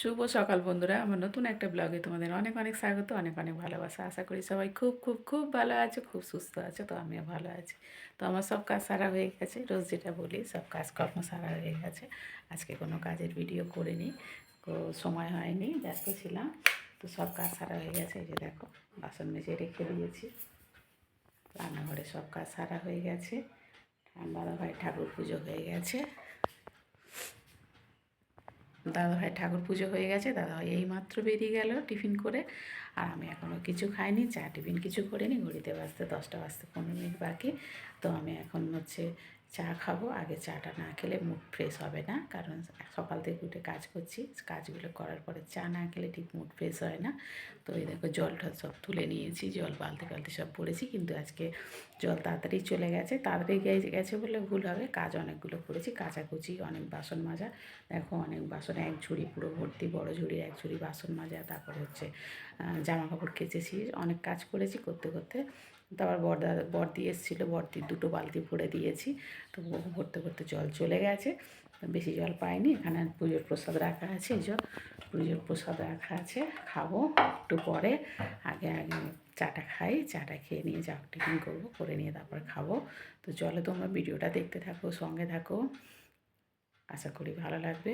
শুভ সকাল বন্ধুরা। আমার নতুন একটা ব্লগে তোমাদের অনেক অনেক স্বাগত, অনেক অনেক ভালোবাসা। আশা করি সবাই খুব খুব খুব ভালো আছে, খুব সুস্থ আছে, তো আমিও ভালো আছি। তো আমার সব কাজ সারা হয়ে গেছে, রোজ যেটা বলি সব কাজকর্ম সারা হয়ে গেছে। আজকে কোনো কাজের ভিডিও করিনি সময় হয়নি, ব্যস্ত ছিলাম। তো সব কাজ সারা হয়ে গেছে, এই যে দেখো, বাসন মেজে রেখে দিয়েছি। রান্নাঘরে সব কাজ সারা হয়ে গেছে। দাদা ভাই ঠাকুর পুজো হয়ে গেছে। দাদাভাই ঠাকুর পুজো হয়ে গেছে দাদাভাই এই মাত্র বেরিয়ে গেল টিফিন করে। আর আমি এখনও কিছু খাইনি, চা, টিফিন কিছু করিনি ঘড়িতে বাজতে দশটা বাজতে পনেরো মিনিট বাকি। তো আমি এখন হচ্ছে চা খাব। আগে চাটা না খেলে মুড ফ্রেশ হবে না, কারণ সকাল থেকে উঠে কাজ করছি। কাজগুলো করার পরে চা না খেলে ঠিক মুড ফ্রেশ হয় না। তো এই দেখো জলটা সব তুলে নিয়েছি, জল বালতি বালতি সব পড়েছি, কিন্তু আজকে জল তাড়াতাড়ি চলে গেছে। তাড়াতাড়ি গেছে বলে ভুল হবে। কাজ অনেকগুলো করেছি, কাচাকুচি, অনেক বাসন মাজা। দেখো অনেক বাসন এক ঝুড়ি পুরো ভর্তি, বড় ঝুড়ি, এক ঝুড়ি বাসন মাজা, তারপর হচ্ছে জামা কাপড় কেচেছি, অনেক কাজ করেছি করতে করতে। তারপর বরদা, বর্দি এসেছিল, বর্দির দুটো বালতি ভরে দিয়েছি। তো ভরতে ভরতে জল চলে গেছে। বেশি জল পাইনি, এখানে পুজোর প্রসাদ রাখা আছে, এই যে পুজোর প্রসাদ রাখা আছে, খাব একটু পরে। আগে আগে চাটা খাই, চাটা খেয়ে নিয়ে যা টিফিন করব, করে নিয়ে তারপর খাব। তো চলো তোমরা ভিডিওটা দেখতে থাকো, সঙ্গে থাকো। আশা করি ভালো লাগবে।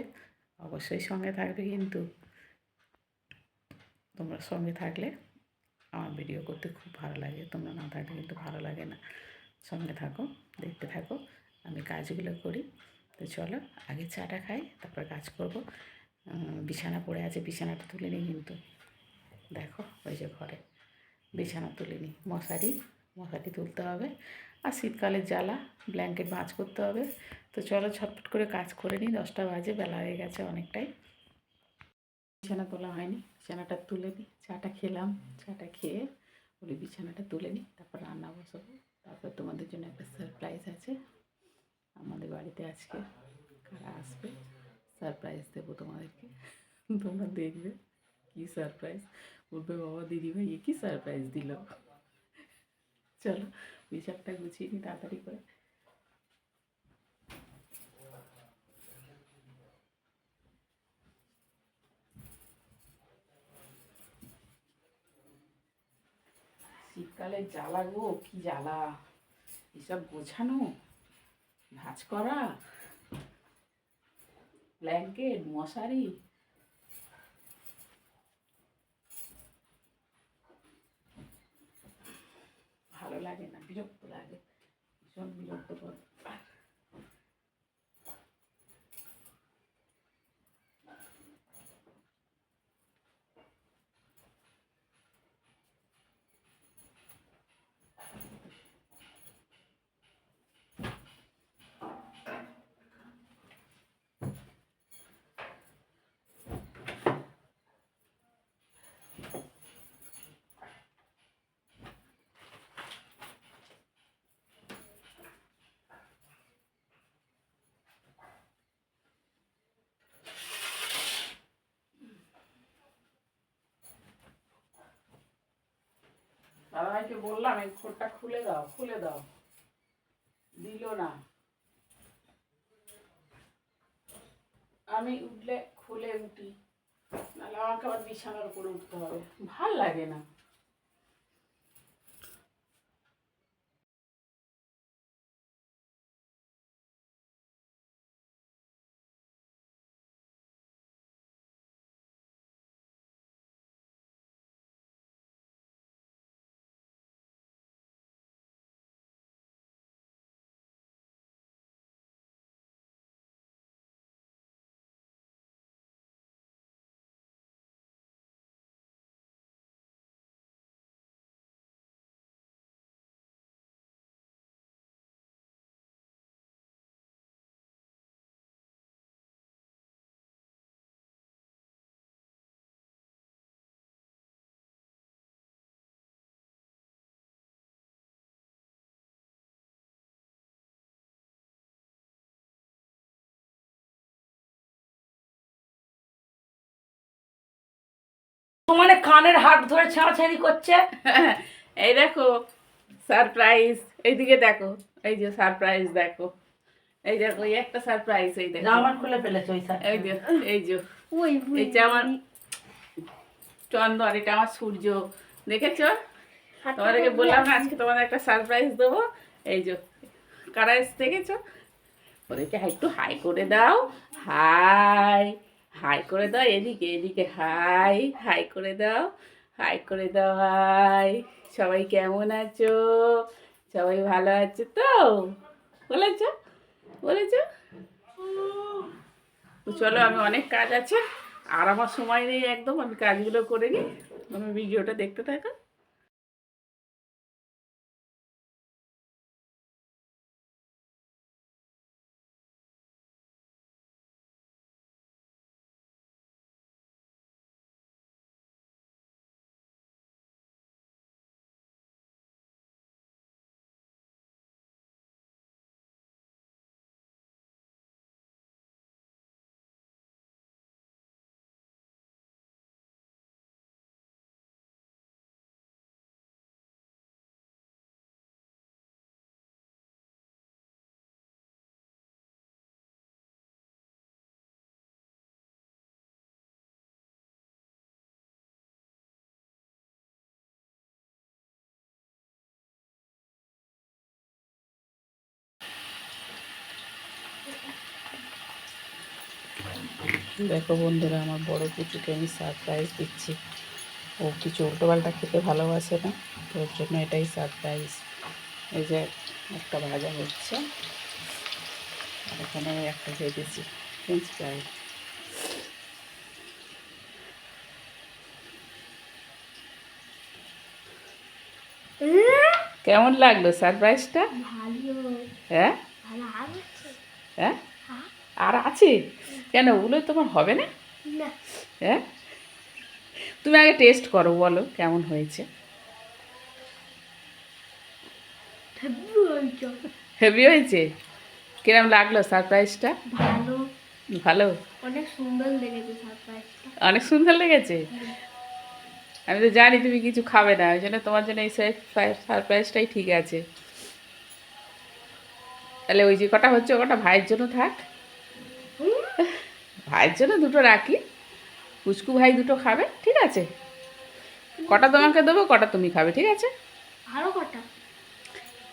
অবশ্যই সঙ্গে থাকবে কিন্তু। তোমরা সঙ্গে থাকলে আমার ভিডিও করতে খুব ভালো লাগে। তোমরা না থাকলে কিন্তু ভালো লাগে না। সঙ্গে থাকো, দেখতে থাকো, আমি কাজগুলো করি। তো চলো, আগে চাটা খাই, তারপর কাজ করব। বিছানা পড়ে আছে, বিছানাটা তুলে নিই কিন্তু। দেখো, ওই যে ঘরে। বিছানা তুলে নিই। মশারি মশারি তুলতে হবে। আর শীতকালের জ্বালা ব্ল্যাঙ্কেট ভাঁজ করতে হবে। তো চলো ছটফট করে কাজ করে নিই, দশটা বাজে, বেলা হয়ে গেছে অনেকটাই। বিছানা তোলা হয়নি। বিছানাটা তুলে নিই চাটা খেলাম, চাটা খেয়ে বলি বিছানাটা তুলে নিই তারপর রান্না বসাবো। তারপর তোমাদের জন্য একটা সারপ্রাইজ আছে। আমাদের বাড়িতে আজকে কারা আসবে সারপ্রাইজ দেবো তোমাদেরকে। তোমরা দেখবে কী সারপ্রাইজ বলবে, বাবা দিদি ভাই এ কী সারপ্রাইজ দিল? চলো বিছানটা গুছিয়ে নিই তাড়াতাড়ি করে। শীতকালে জ্বালা গো, কি জ্বালা। এসব গোছানো, ভাজ করা ব্ল্যাঙ্কেট মশারি। ভালো লাগে না, বিরক্ত লাগে, ভীষণ বিরক্ত করে। দাদাভাইকে বললাম, এই খোরটা খুলে দাও খুলে দাও। দিল না। আমি উঠলে খুলে উঠি, নাহলে আমাকে আবার বিছানার উপরে উঠতে হবে। ভালো লাগে না। মানে কানের হাত ধরে ছেঁড়াছেঁড়ি করছে? এই দেখো সারপ্রাইজ এইদিকে দেখো এই যে সারপ্রাইজ দেখো। এই দেখো এই একটা সারপ্রাইজ এই দেখো। জামা খুলে ফেলেছে ওই এই যে এই যে। ওই এই যে আমার চন্দন এটা আমার সূর্য। দেখেছ? তোমাদেরকে বললাম না আজকে তোমাদের একটা সারপ্রাইজ দেবো। এই যে কারা এসে দেখেছ? ওদেরকে হাই একটু হাই করে দাও। হাই হাই করে দাও, এদিকে এদিকে, হাই হাই করে দাও, হাই করে দাও, হাই। সবাই কেমন আছো? সবাই ভালো আছে তো? বলেছ? বলেছ? চলো, আমি অনেক কাজ আছে, আর আমার সময় নেই একদম, আমি কাজগুলো করে নিই। আমি ভিডিওটা দেখতে থাকো। দেখো বন্ধুরা আমার বড় পুচুকে আমি সারপ্রাইজ দিচ্ছি। ও কিছু উল্টোপাল্টা খেতে ভালোবাসে না তো ওর জন্য এটাই সারপ্রাইজ এই যে একটা ভাজা হচ্ছে আর এখানে একটা ভেজেছি ফ্রেঞ্চ ফ্রাই কেমন লাগল সারপ্রাইজটা হ্যাঁ? হ্যাঁ? আর আছে? কেন? ওগুলো তোমার হবে না? হ্যাঁ? তুমি আগে টেস্ট করো বলো কেমন হয়েছে? হেভি হয়েছে। কিরম লাগল সারপ্রাইজটা ভালো। ভালো? অনেক সুন্দর লেগেছে সারপ্রাইজটা অনেক সুন্দর লেগেছে? আমি তো জানি তুমি কিছু খাবে না ওই জন্য তোমার জন্য এই সারপ্রাইজটাই ঠিক আছে। তাহলে ওই যে কটা হচ্ছে ও কটা ভাইয়ের জন্য থাক। ভাইয়ের জন্য দুটো রাখি। পুচকু ভাই দুটো খাবে ঠিক আছে? কটা তোমাকে দেবো কটা তুমি খাবে ঠিক আছে? আরও কটা।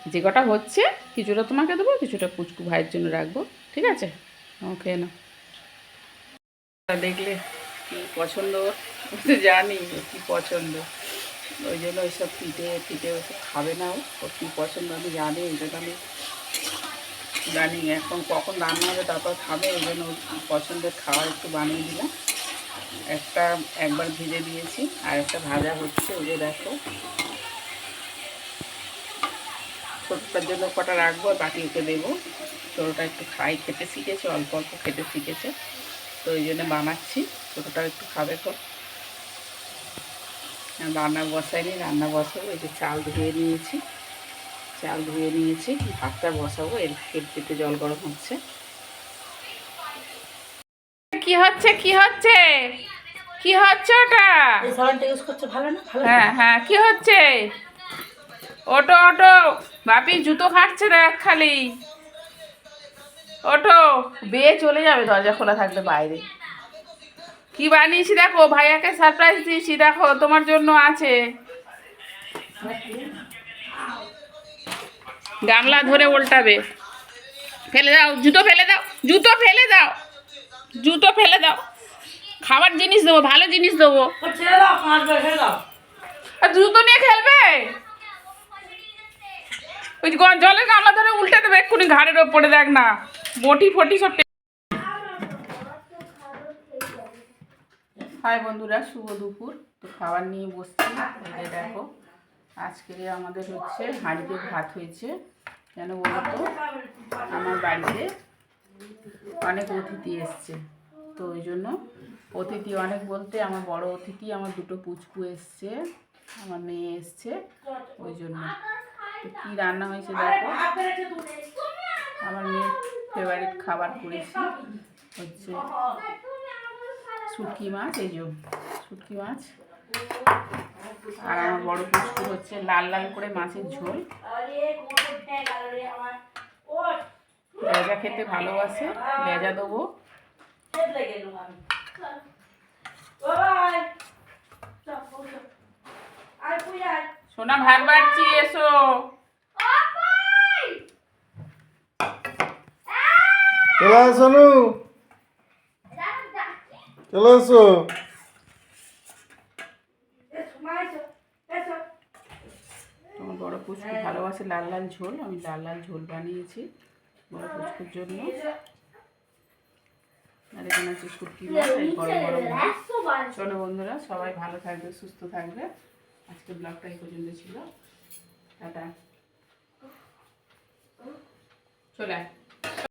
যে কটা হচ্ছে কিছুটা তোমাকে দেবো কিছুটা পুচকু ভাইয়ের জন্য রাখব ঠিক আছে? ওকে না দেখলে কি পছন্দ? জানি কি পছন্দ। ওই জন্য ওইসব পিঠে পিঠে খাবে না ও। কী পছন্দ আমি জানি ওই জন্য আমি জানি এখন কখন রান্না হবে, তারপর খাবে ওই জন্য পছন্দের খাবার একটু বানিয়ে দিলাম। একটা একবার ভেজে দিয়েছি আর একটা ভাজা হচ্ছে, ওই যে দেখো। ছোটোটার জন্য কটা রাখব, আর বাকি ওকে দেবো। ছোটোটা একটু খাই, খেতে শিখেছে, অল্প অল্প খেতে শিখেছে। তো ওই জন্য বানাচ্ছি ছোটোটা একটু খাবে তো রান্না বসাইনি, রান্না বসাবো, এই যে চাল ধুয়ে নিয়েছি। চাল ধুয়ে নিয়েছি ভাতটা বসাবো এর কেটে জল গরম হচ্ছে। কি হচ্ছে কি হচ্ছে? কি হচ্ছে ওটা? এই সাবানটা ইউজ করছ ভালো না? ভালো হ্যাঁ হ্যাঁ কি হচ্ছে? ওটো ওটো বাপি জুতো খাটছে দেখ খালি। ওটো বেয়ে চলে যাবে দরজা খোলা থাকলে বাইরে। কি বানিয়েছি দেখো? ভাইয়াকে সারপ্রাইজ দিয়েছি দেখো তোমার জন্য আছে। গামলা ধরে উল্টাবে। ফেলে দাও জুতো ফেলে দাও জুতো ফেলে দাও জুতো ফেলে দাও। খাবার জিনিস দেবো ভালো জিনিস দেবো। আর জুতো নিয়ে খেলবে? ওই জলের গামলা ধরে উল্টে দেবে এক্ষুনি ঘাড়ের ওপরে দেখ না। বটি ফটি সব হাই বন্ধুরা শুভ দুপুর। তো খাবার নিয়ে বসছি। দেখো আজকে আমাদের হচ্ছে হাঁড়িতে ভাত হয়েছে। কেন বলতো? আমার বাড়িতে অনেক অতিথি এসছে। তো ওই জন্য অতিথি অনেক বলতে আমার বড় অতিথি, আমার দুটো পুচকু এসছে, আমার মেয়ে এসছে, ওই জন্য। কী রান্না হয়েছে দেখো? আমার মেয়ের ফেভারিট খাবার করেছি হচ্ছে শুটকি মাছ, এই যে শুটকি মাছ। আর আমার বড় পুষ্টি হচ্ছে লাল লাল করে মাছের ঝোল। ভেজা খেতে ভালোবাসে, ভেজা দেবো। সোনা, ভাত বাড়ছি, এসো। চলে আসো চলে আসো। বড় পুচকু ভালোবাসে লাল লাল ঝোল আমি লাল লাল ঝোল বানিয়েছি বড় পুচকুর জন্য। আর এখানে হচ্ছে শুটকি মাছ এই বড় বড় মাছ। চলো বন্ধুরা সবাই ভালো থাকবে সুস্থ থাকবে। আজকে ব্লগটা এই পর্যন্ত ছিল। টাটা। চলে।